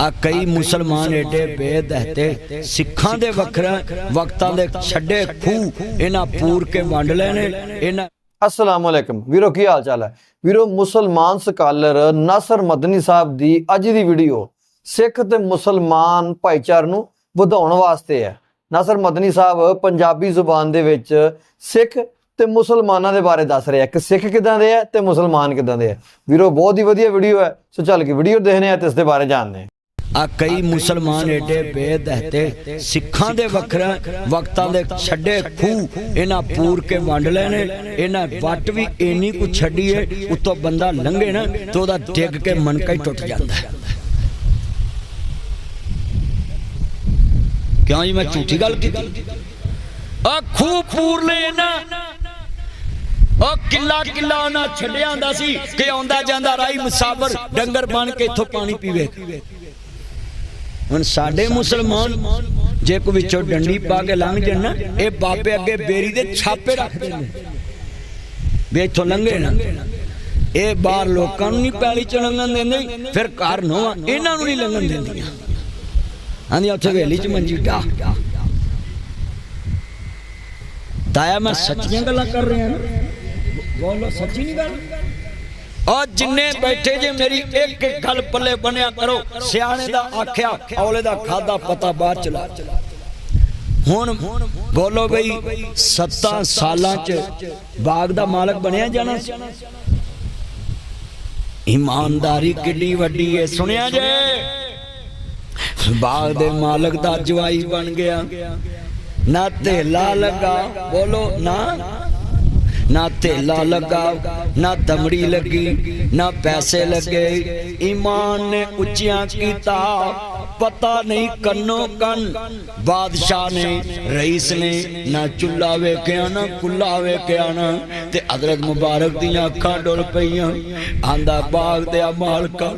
ਆ ਕਈ ਮੁਸਲਮਾਨ ਏਡੇ ਬੇਦਹਤੇ ਸਿੱਖਾਂ ਦੇ ਵੱਖਰਾ ਵਕਤਾਂ ਦੇ ਛੱਡੇ ਖੂ ਇਹਨਾਂ ਪੂਰ ਕੇ ਵੰਡ ਲੈਣੇ, ਇਹਨਾਂ ਅਸਲਾਮ ਅਲੈਕਮ ਵੀਰੋ, ਕੀ ਹਾਲ ਚਾਲ ਹੈ? ਵੀਰੋ, ਮੁਸਲਮਾਨ ਸਕਾਲਰ ਨਾਸਰ ਮਦਨੀ ਸਾਹਿਬ ਦੀ ਅੱਜ ਦੀ ਵੀਡੀਓ ਸਿੱਖ ਤੇ ਮੁਸਲਮਾਨ ਭਾਈਚਾਰੇ ਨੂੰ ਵਧਾਉਣ ਵਾਸਤੇ ਹੈ। ਨਾਸਰ ਮਦਨੀ ਸਾਹਿਬ ਪੰਜਾਬੀ ਜ਼ੁਬਾਨ ਦੇ ਵਿੱਚ ਸਿੱਖ ਤੇ ਮੁਸਲਮਾਨਾਂ ਦੇ ਬਾਰੇ ਦੱਸ ਰਿਹਾ ਕਿ ਸਿੱਖ ਕਿਦਾਂ ਦੇ ਆ ਤੇ ਮੁਸਲਮਾਨ ਕਿਦਾਂ ਦੇ ਆ ਵੀਰੋ, ਬਹੁਤ ਹੀ ਵਧੀਆ ਵੀਡੀਓ ਹੈ। ਸੋ ਚੱਲ ਕੇ ਵੀਡੀਓ ਦੇਖਨੇ ਆ ਤੇ ਇਸ ਦੇ ਬਾਰੇ ਜਾਣਦੇ ਹਾਂ। ਆ ਕਈ ਮੁਸਲਮਾਨ ਏਡੇ ਬੇਦਹਤੇ ਸਿੱਖਾਂ ਦੇ ਵੱਖਰਾ ਵਕਤਾਂ ਦੇ ਛੱਡੇ ਖੂ ਇਹਨਾਂ ਪੂਰ ਕੇ ਵੰਡ ਲੈਣੇ, ਇਹਨਾਂ ਵੱਟ ਵੀ ਇੰਨੀ ਕੁ ਛੱਡੀ ਏ ਬੰਦਾ ਲੰਘੇ ਨਾ ਤੇ ਉਹਦਾ ਡਿੱਗ ਕੇ ਮਨਕਾ ਹੀ ਟੁੱਟ ਜਾਂਦਾ। ਕਿਉਂ ਜੀ ਮੈਂ ਝੂਠੀ ਗੱਲ ਕੀਤੀ? ਆ ਖੂ ਪੂਰ ਲੈ ਨਾ, ਉਹ ਕਿੱਲਾ ਕਿੱਲਾ ਨਾ ਛੱਡਿਆ ਹੁੰਦਾ ਸੀ ਕਿ ਆਉਂਦਾ ਜਾਂਦਾ ਰਾਈ ਮੁਸਾਫਰ ਡੰਗਰ ਬਣ ਕੇ ਇੱਥੋਂ ਪਾਣੀ ਪੀਵੇ। ਹੁਣ ਸਾਡੇ ਮੁਸਲਮਾਨ ਜੇ ਕੋ ਵਿੱਚੋਂ ਡੰਡੀ ਪਾ ਕੇ ਲੰਘ ਜਾਣ ਨਾ, ਇਹ ਬਾਬੇ ਅੱਗੇ ਬੇਰੀ ਦੇ ਛਾਪੇ ਰੱਖਦੇ ਨੇ। ਵੀ ਇੱਥੋਂ ਲੰਘੇ ਨਾ। ਇਹ ਬਾਹਰ ਲੋਕਾਂ ਨੂੰ ਨਹੀਂ ਪੈਲੀ ਚ ਲੰਘਣ ਦਿੰਦੇ, ਫਿਰ ਘਰ ਨੋ ਇਹਨਾਂ ਨੂੰ ਨਹੀਂ ਲੰਘਣ ਦਿੰਦੀਆਂ। ਆਂਦੀ, ਉੱਥੇ ਵੇਲੀ ਚ ਮੰਜੀ ਡਾ। ਤਾਇਆ, ਮੈਂ ਸੱਚੀਆਂ ਗੱਲਾਂ ਕਰ ਰਿਹਾ ਨਾ। ਬੋਲੋ, ਸੱਚੀ ਨਹੀਂ ਗੱਲ? ਆ ਜਿੰਨੇ ਬੈਠੇ ਜੇ ਮੇਰੀ ਇੱਕ ਇੱਕ ਗੱਲ ਪੱਲੇ ਬਣਿਆ ਕਰੋ। ਸਿਆਣੇ ਦਾ ਆਖਿਆ ਔਲੇ ਦਾ ਖਾਦਾ ਪਤਾ ਬਾਅਦ ਚਲਾ ਹੁਣ ਬੋਲੋ ਬਈ 7 ਸਾਲਾਂ ਚ ਬਾਗ ਦਾ ਮਾਲਕ ਬਣਿਆ ਜਾਣਾ ਸੀ। ਇਮਾਨਦਾਰੀ ਕਿੱਡੀ ਵੱਡੀ ਏ ਸੁਣਿਆ ਜੇ? ਬਾਗ ਦੇ ਮਾਲਕ ਦਾ ਜਵਾਈ ਬਣ ਗਿਆ। ਨਾ ਧੇਲਾ ਲੱਗਾ ਬੋਲੋ ਨਾ। ਨਾ ਥੇਲਾ ਲੱਗਾ ਨਾ ਦਮੜੀ ਲੱਗੀ ਨਾ ਪੈਸੇ ਲੱਗੇ। ਈਮਾਨ ਨੇ ਉੱਚਿਆਂ ਕੀਤਾ ਪਤਾ ਨਹੀਂ ਕੰਨੋ ਕੰਨ। ਬਾਦਸ਼ਾਹ ਨੇ, ਰਈਸ ਨੇ ਨਾ ਚੁੱਲਾ ਵੇਖਿਆ, ਨਾ ਕੁੱਲਾ ਵੇਖਿਆ ਨਾ। ਤੇ ਹਜ਼ਰਤ ਮੁਬਾਰਕ ਦੀਆਂ ਅੱਖਾਂ ਡੁੱਲ ਪਈਆਂ। ਆਂਦਾ, ਬਾਗ ਦੇ ਆ ਮਾਲਕਾ,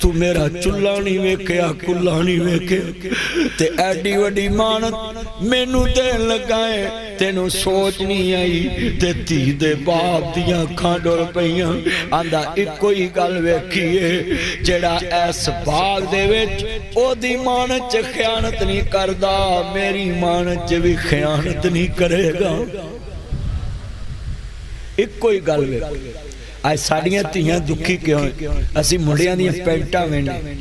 ਤੂੰ ਮੇਰਾ ਚੁੱਲਾ ਨਹੀਂ ਵੇਖਿਆ, ਕੁੱਲਾ ਨਹੀਂ ਵੇਖਿਆ। ਤੇ ਐਡੀ ਵੱਡੀ ਮਾਨਤ ਮੈਨੂੰ ਦੇਣ ਲੱਗਾ ਤੈਨੂੰ ਸੋਚ ਨਹੀਂ ਆਈ ਤੇ ਧੀ ਦੇ ਬਾਪ ਦੀਆਂ ਅੱਖਾਂ ਡੁੱਲ ਪਈਆਂ। ਆਂਦਾ, ਇੱਕੋ ਹੀ ਗੱਲ ਵੇਖੀਏ, ਜਿਹੜਾ ਇਸ ਬਾਗ ਦੇ ਵਿੱਚ ਉਹਦੀ ਮਾਨਤ ਚ ਖਿਆਨਤ ਨਹੀਂ ਕਰਦਾ, ਮੇਰੀ ਮਾਨਤ ਚ ਵੀ ਖਿਆਨਤ ਨਹੀਂ ਕਰੇਗਾ। ਇੱਕੋ ਹੀ ਗੱਲ ਵੇਖੋ। ਅੱਜ ਸਾਡੀਆਂ ਧੀਆਂ ਦੁਖੀ ਕਿਉਂ ਅਸੀਂ ਮੁੰਡਿਆਂ ਦੀਆਂ ਪੈਂਟਾਂ ਵੇਨੇ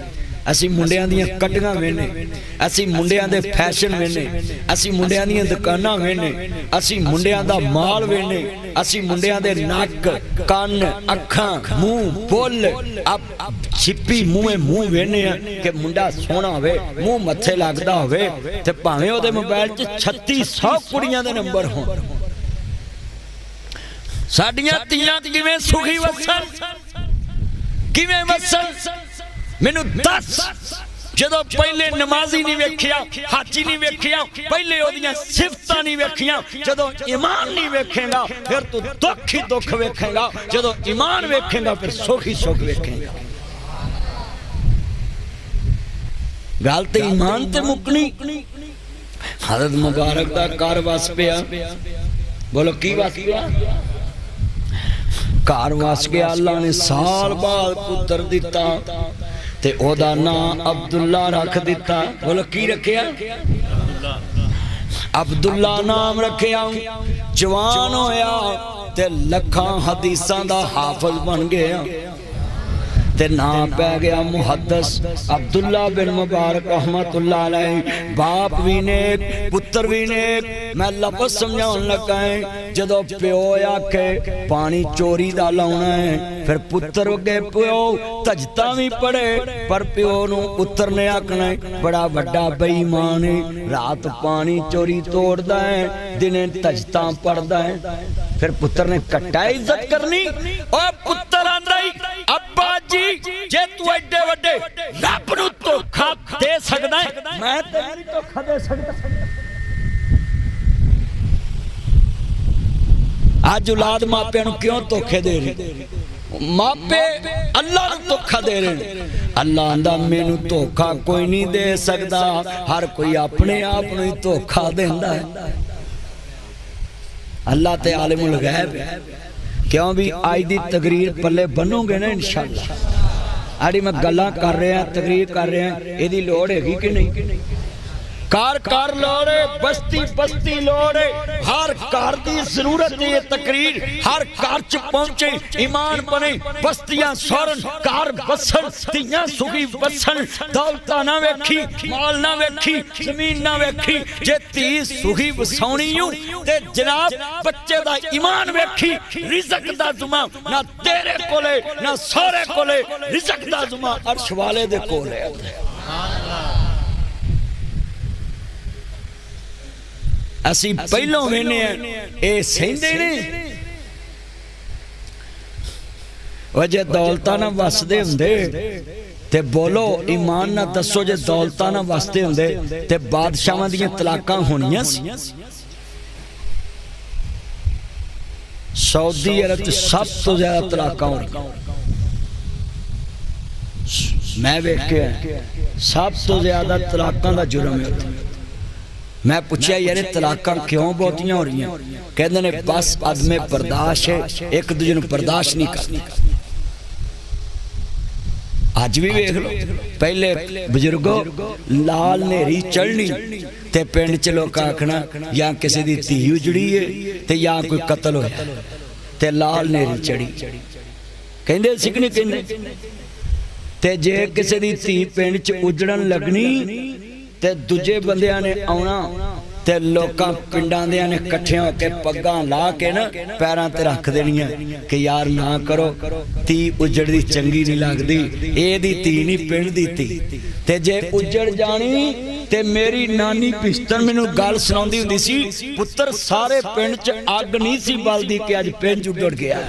ਅਸੀਂ ਮੁੰਡਿਆਂ ਦੀਆਂ ਕੱਟੀਆਂ ਵੇਨੇ ਅਸੀਂ ਮੁੰਡਿਆਂ ਦੇ ਫੈਸ਼ਨ ਵੇਨੇ ਅਸੀਂ ਮੁੰਡਿਆਂ ਦੀਆਂ ਦੁਕਾਨਾਂ ਵੇਨੇ ਅਸੀਂ ਮੁੰਡਿਆਂ ਦਾ ਮਾਲ ਵੇਨੇ ਅਸੀਂ ਮੁੰਡਿਆਂ ਦੇ ਨੱਕ, ਕੰਨ, ਅੱਖਾਂ, ਮੂੰਹ, ਬੁੱਲ ਅਪ ਛਿੱਪੀ ਮੂੰਹੇ ਮੂੰਹ ਵੇਨੇ ਆ ਕਿ ਮੁੰਡਾ ਸੋਹਣਾ ਹੋਵੇ, ਮੂੰਹ ਮੱਥੇ ਲੱਗਦਾ ਹੋਵੇ ਤੇ ਭਾਵੇਂ ਉਹਦੇ ਮੋਬਾਈਲ 'ਚ 3600 ਕੁੜੀਆਂ ਦੇ ਨੰਬਰ ਹੋਣ। ਸਾਡੀਆਂ ਧੀਆਂ ਕਿਵੇਂ ਸੁਖੀ ਵਸਣ? ਕਿਵੇਂ ਵਸਣ? ਮੈਨੂੰ ਦੱਸ, ਜਦੋਂ ਪਹਿਲੇ ਨਮਾਜ਼ੀ ਨਹੀਂ ਵੇਖਿਆ, ਹਾਜੀ ਨਹੀਂ ਵੇਖਿਆ, ਪਹਿਲੇ ਉਹਦੀਆਂ ਸਿਫਤਾਂ ਨਹੀਂ ਵੇਖੀਆਂ, ਜਦੋਂ ਈਮਾਨ ਨਹੀਂ ਵੇਖੇਗਾ, ਫਿਰ ਤੂੰ ਦੁੱਖ ਹੀ ਦੁੱਖ ਵੇਖੇਗਾ, ਜਦੋਂ ਈਮਾਨ ਵੇਖੇਗਾ, ਫਿਰ ਸੁਖ ਹੀ ਸੁਖ ਵੇਖੇਗਾ। ਗੱਲ ਤੇ ਇਮਾਨ ਤੇ ਮੁੱਕਣੀ। ਹਜ਼ਰਤ ਮੁਬਾਰਕ ਦਾ ਘਰ ਵਸ ਪਿਆ। ਬੋਲੋ, ਕੀ ਵਸ ਪਿਆ? ਘਰ ਵਸ ਗਿਆ ਅੱਲਾ ਨੇ ਸਾਲ ਬਾਅਦ ਪੁੱਤਰ ਦਿੱਤਾ। ਤੇ ਉਹਦਾ ਨਾਂ ਅਬਦੁੱਲਾ ਰੱਖ ਦਿੱਤਾ। ਬੋਲੋ, ਕੀ ਰੱਖਿਆ? ਅਬਦੁੱਲਾ ਨਾਮ ਰੱਖਿਆ। ਜਵਾਨ ਹੋਇਆ ਤੇ ਲੱਖਾਂ ਹਦੀਸਾਂ ਦਾ ਹਾਫਜ਼ ਬਣ ਗਿਆ। ਤੇ ਨਾਂ ਪੈ ਗਿਆ ਮੁਹੱਦਸ। ਅਬਦੁੱਲਾ ਬਿਨ ਮੁਬਾਰਕ ਰਹਿਮਤੁਲਲਾਹ ਅਲੈਹ। ਬਾਪ ਵੀ ਨੇ ਪੁੱਤਰ ਵੀ ਨੇ ਮੈਂ ਲਫ਼ਜ਼ ਸਮਝਾਉਣ ਲੱਗਾ ਹਾਂ ਜਦੋਂ ਪਿਓ ਆਖੇ, ਪਾਣੀ ਚੋਰੀ ਦਾ ਲਾਉਣਾ ਹੈ ਫਿਰ ਪੁੱਤਰ ਅੱਗੇ ਪਿਓ ਧਜਤਾ ਵੀ ਪੜੇ ਪਰ ਪਿਓ ਨੂੰ ਪੁੱਤਰ ਨੇ ਆਖਣਾ ਬੜਾ ਵੱਡਾ ਬੇਈਮਾਨ ਹੈ ਰਾਤ ਪਾਣੀ ਚੋਰੀ ਤੋੜਦਾ ਹੈ ਦਿਨੇ ਧਜਤਾ ਪੜਦਾ ਹੈ ਫਿਰ ਪੁੱਤਰ ਨੇ ਕੱਟਾ ਇੱਜ਼ਤ ਕਰਨੀ। ਓ ਪੁੱਤਰ ਆਂਦਾ ਹੀ ਜੀ ਜੇ ਤੂੰ ਐਡੇ ਵੱਡੇ ਰੱਬ ਨੂੰ ਧੋਖਾ ਦੇ ਸਕਦਾ ਮੈਂ ਤੈਨੂੰ ਨਹੀਂ ਧੋਖਾ ਦੇ ਸਕਦਾ। ਅੱਜ ਔਲਾਦ ਮਾਪਿਆਂ ਨੂੰ ਕਿਉਂ ਧੋਖੇ ਦੇ ਰਹੀ? ਮਾਪੇ ਅੱਲਾ ਨੂੰ ਧੋਖਾ ਦੇ ਰਹੇ ਨੇ। ਅੱਲਾ ਆਂਦਾ ਮੈਨੂੰ ਧੋਖਾ ਕੋਈ ਨਹੀਂ ਦੇ ਸਕਦਾ। ਹਰ ਕੋਈ ਆਪਣੇ ਆਪ ਨੂੰ ਹੀ ਧੋਖਾ ਦਿੰਦਾ ਹੈ। ਅੱਲਾ ਤੇ ਆਲਿਮੁਲ ਗੈਬ ਹੈ। ਕਿਉਂ ਵੀ ਅੱਜ ਦੀ ਤਕਰੀਰ ਪੱਲੇ ਬੰਨੋਗੇ ਨਾ ਇਨਸ਼ਾਅੱਲਾ? ਆੜੀ ਮੈਂ ਗੱਲਾਂ ਕਰ ਰਿਹਾ, ਤਕਰੀਰ ਕਰ ਰਿਹਾ, ਇਹਦੀ ਲੋੜ ਹੈਗੀ ਕਿ ਨਹੀਂ? ਕਾਰ ਕਾਰ ਲੋੜੇ, ਬਸਤੀ ਬਸਤੀ ਲੋੜੇ। ਹਰ ਘਰ ਦੀ ਜ਼ਰੂਰਤ ਹੈ ਤਕਰੀਰ, ਹਰ ਘਰ ਚ ਪਹੁੰਚੇ ਈਮਾਨ ਬਣੇ, ਬਸਤੀਆਂ ਸੌਰਨ, ਘਰ ਬਸਣ ਧੀਆਂ ਸੁਖੀ ਬਸਣ ਦੌਲਤਾਂ ਨਾ ਵੇਖੀ, ਮਾਲ ਨਾ ਵੇਖੀ, ਜ਼ਮੀਨ ਨਾ ਵੇਖੀ, ਜੇ ਧੀ ਸੁਖੀ ਵਸਾਉਣੀ ਹੂੰ ਤੇ ਜਨਾਬ ਬੱਚੇ ਦਾ ਈਮਾਨ ਵੇਖੀ, ਰਿਜ਼ਕ ਦਾ ਜ਼ੁਮਾ ਨਾ ਤੇਰੇ ਕੋਲੇ, ਨਾ ਸਹੁਰੇ ਕੋਲੇ, ਰਿਜ਼ਕ ਦਾ ਜ਼ੁਮਾ ਅਰਸ਼ ਵਾਲੇ ਦੇ ਕੋਲ। ਹੈ ਅਸੀਂ ਪਹਿਲੋਂ ਵੇਨੇ ਆ ਇਹ ਸਹਿੰਦੇ ਨੇ ਉਹ ਜੇ ਦੌਲਤਾਂ ਨਾਲ ਵਸਦੇ ਹੁੰਦੇ ਤੇ ਬੋਲੋ ਈਮਾਨ ਨਾਲ ਦੱਸੋ ਜੇ ਦੌਲਤਾਂ ਨਾਲ ਵਸਦੇ ਹੁੰਦੇ ਤੇ ਬਾਦਸ਼ਾਹਾਂ ਦੀਆਂ ਤਲਾਕਾਂ ਹੋਣੀਆਂ ਸੀ ਸਾਊਦੀ ਅਰਬ ਚ ਸਭ ਤੋਂ ਜ਼ਿਆਦਾ ਤਲਾਕਾਂ ਹੋਣੀਆਂ ਮੈਂ ਵੇਖਿਆ ਸਭ ਤੋਂ ਜ਼ਿਆਦਾ ਤਲਾਕਾਂ ਦਾ ਜੁਰਮ ਹੈ ਮੈਂ ਪੁੱਛਿਆ, ਯਾਰ ਤਲਾਕਾਂ ਕਿਉਂ ਬਹੁਤੀਆਂ ਹੋ ਰਹੀਆਂ? ਕਹਿੰਦੇ ਨੇ, ਬਸ ਅਦਮੇ ਬਰਦਾਸ਼ਤ ਹੈ, ਇੱਕ ਦੂਜੇ ਨੂੰ ਬਰਦਾਸ਼ਤ ਨਹੀਂ ਕਰਦੇ। ਅੱਜ ਵੀ ਵੇਖ ਲਓ, ਪਹਿਲੇ ਬਜ਼ੁਰਗੋ, ਲਾਲ ਨੇਰੀ ਚੜ੍ਹਨੀ ਤੇ ਪਿੰਡ ਚ ਲੋਕਾਂ ਆਖਣਾ, ਜਾਂ ਕਿਸੇ ਦੀ ਧੀ ਉਜੜੀ ਏ ਤੇ ਜਾਂ ਕੋਈ ਕਤਲ ਹੋਇਆ। ਤੇ ਲਾਲ ਨੇਰੀ ਚੜੀ ਕਹਿੰਦੇ ਸੀ ਨਹੀਂ ਕਹਿੰਦੇ? ਤੇ ਜੇ ਕਿਸੇ ਦੀ ਧੀ ਪਿੰਡ ਚ ਉਜੜਨ ਲੱਗਣੀ ਤੇ ਦੂਜੇ ਬੰਦਿਆਂ ਨੇ ਆਉਣਾ ਤੇ ਲੋਕਾਂ ਪਿੰਡਾਂ ਦੇ ਨੇ ਇਕੱਠਿਆਂ ਹੋ ਕੇ ਪੱਗਾਂ ਲਾ ਕੇ ਨਾ ਪੈਰਾਂ ਤੇ ਰੱਖ ਦੇਣੀਆਂ ਕਿ ਯਾਰ ਨਾ ਕਰੋ, ਧੀ ਉਜੜਦੀ ਚੰਗੀ ਨਹੀਂ ਲੱਗਦੀ, ਇਹਦੀ ਧੀ ਨਹੀਂ ਪਿੰਡ ਦੀ ਧੀ। ਤੇ ਜੇ ਉਜੜ ਜਾਣੀ ਤੇ ਮੇਰੀ ਨਾਨੀ ਪਿਸਤਨ ਮੈਨੂੰ ਗੱਲ ਸੁਣਾਉਂਦੀ ਹੁੰਦੀ ਸੀ, ਪੁੱਤਰ, ਸਾਰੇ ਪਿੰਡ 'ਚ ਅੱਗ ਨਹੀਂ ਸੀ ਬਲਦੀ ਕਿ ਅੱਜ ਪਿੰਡ ਉਜੜ ਗਿਆ।